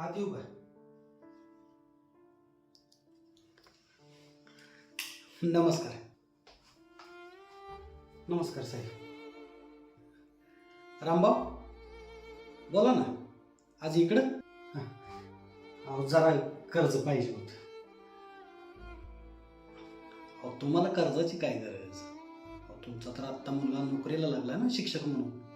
आत उभा नमस्कार. नमस्कार साहेब. रामबाब बोला ना आज इकडं? हां. अहो जरा कर्ज पाहिजे होत. अहो तुम्हाला कर्जाची काय गरज? तुमचा तर आत्ता मुलगा नोकरीला लागला ना शिक्षक म्हणून.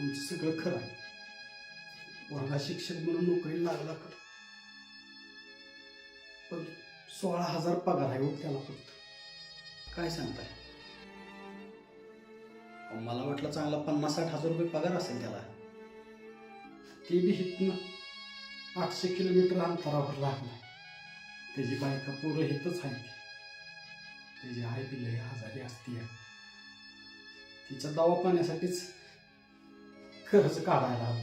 तुमचं सगळं खरं आहे. वर्गा शिक्षक म्हणून नोकरीला लागला का? पण सोळा हजार पगार आहे हो त्याला फक्त. काय सांगताय? अहो, मला वाटलं चांगला पन्नास साठ हजार रुपये पगार असेल त्याला. ते बी हितनं आठशे किलोमीटर अंतरावर लागलाय. त्याची बायका पोरं हितच आहे त्याची आई बिल लय आजारी असते तिच्या दवाखान्यासाठीच कर्ज काढायला हवं.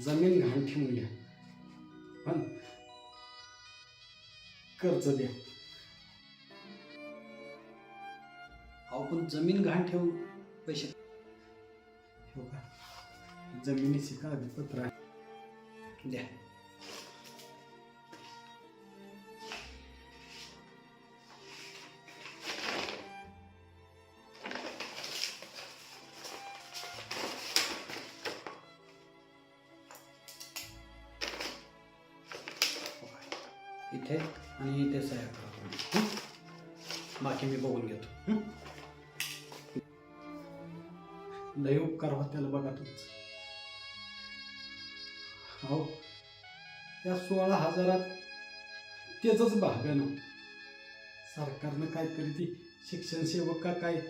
जमीन घाण ठेवून घ्या पण कर्ज द्या. अहो पण जमीन घाण ठेवून पैसे हो का? जमिनीची कागदपत्र आहे द्या. इथे आणि इथे सह्या करतो बाकी मी बघून घेतो. लय उपकार होत्याला बघा तुमचं. हो त्या सोळा हजारात त्याच ना. सरकारनं काहीतरी ती शिक्षण सेवक का काय?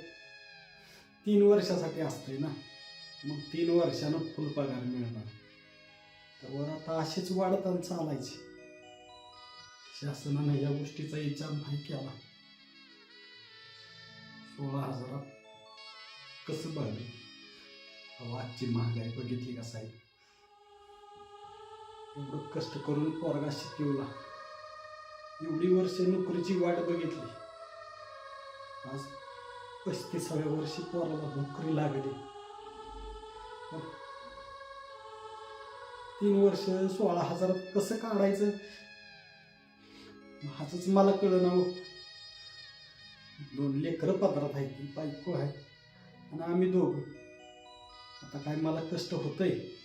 तीन वर्षासाठी असतंय ना. मग तीन वर्षानं फुल पगार मिळणार. तर वर आता अशीच वाढत चालायची. शासनाने या गोष्टीचा विचार नाही केला. सोळा हजारात कसं भागेल अहो, आजची महागाई बघितली का साहेब? एवढं कष्ट करून पोरगा शिकवला. एवढी वर्ष नोकरीची वाट बघितली. आज पस्तीसाव्या वर्षी पोराला नोकरी लागली. मग तीन वर्ष सोळा हजारात कसं काढायचं? माझंच मला कळलं ना हो. दोन लेकरं पदरात आहेत ती बायको आहे. आणि आम्ही दोघं. आता काय मला कष्ट होतंय?